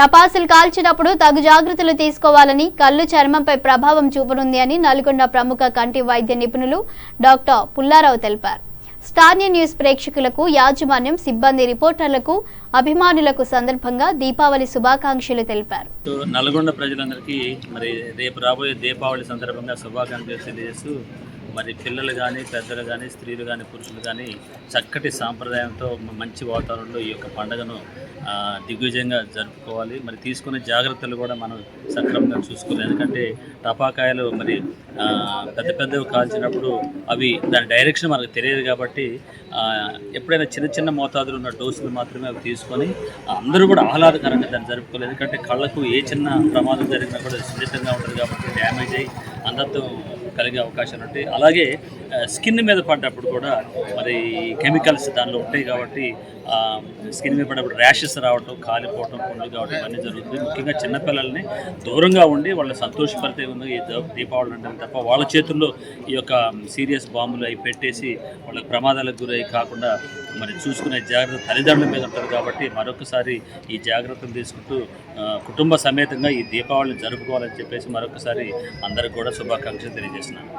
టపాసులు కాల్చినప్పుడు తగు జాగ్రత్తలు తీసుకోవాలని కళ్ళు చర్మంపై ప్రభావం చూపనుంది అని నల్గొండ ప్రముఖ కంటి వైద్య నిపుణులు డాక్టర్ పుల్లారావు తెలిపారు. స్టార్ని న్యూస్ ప్రేక్షకులకు యాజమాన్యం సిబ్బంది రిపోర్టర్లకు అభిమానులకు సందర్భంగా దీపావళి శుభాకాంక్షలు తెలిపారు. నల్గొండ ప్రజలందరికీ మరి రేపు రాబోయే దీపావళి సందర్భంగా శుభాకాంక్షలు తెలియజేస్తూ మరి పిల్లలు కానీ పెద్దలు కానీ స్త్రీలు కానీ పురుషులు కానీ చక్కటి సాంప్రదాయంతో మంచి వాతావరణంలో ఈ యొక్క పండుగను దిగ్విజయంగా జరుపుకోవాలి. మరి తీసుకునే జాగ్రత్తలు కూడా మనం సక్రమంగా చూసుకోవాలి. ఎందుకంటే టపాకాయలు మరి పెద్ద పెద్దవి కాల్చినప్పుడు అవి దాని డైరెక్షన్ మనకు తెలియదు కాబట్టి ఎప్పుడైనా చిన్న చిన్న మోతాదులు ఉన్న డోసులు మాత్రమే అవి తీసుకొని అందరూ కూడా ఆహ్లాదకరంగా దాన్ని జరుపుకోవాలి. ఎందుకంటే కళ్ళకు ఏ చిన్న ప్రమాదం జరిగినా కూడా సున్నితంగా ఉంటుంది కాబట్టి డ్యామేజ్ అయ్యి అందరితో కలిగే అవకాశాలు ఉంటాయి. అలాగే స్కిన్ మీద పడ్డప్పుడు కూడా మరి కెమికల్స్ దానిలో ఉంటాయి కాబట్టి స్కిన్ మీద పడ్డప్పుడు ర్యాషెస్ రావటం కాలిపోవటం పుండ్లు కావడం ఇవన్నీ జరుగుతుంది. ముఖ్యంగా చిన్నపిల్లల్ని దూరంగా ఉండి వాళ్ళ సంతోషపడితే ఉంది ఈ దీపావళి అంటే తప్ప వాళ్ళ చేతుల్లో ఈ యొక్క సీరియస్ బాంబులు అవి పెట్టేసి వాళ్ళకి ప్రమాదాలకు గురై కాకుండా మరి చూసుకునే జాగ్రత్త తల్లిదండ్రుల మీద ఉంటుంది కాబట్టి మరొకసారి ఈ జాగ్రత్తలు తీసుకుంటూ కుటుంబ సమేతంగా ఈ దీపావళిని జరుపుకోవాలని చెప్పేసి మరొకసారి అందరికి కూడా శుభాకాంక్షలు తెలియజేస్తున్నాను.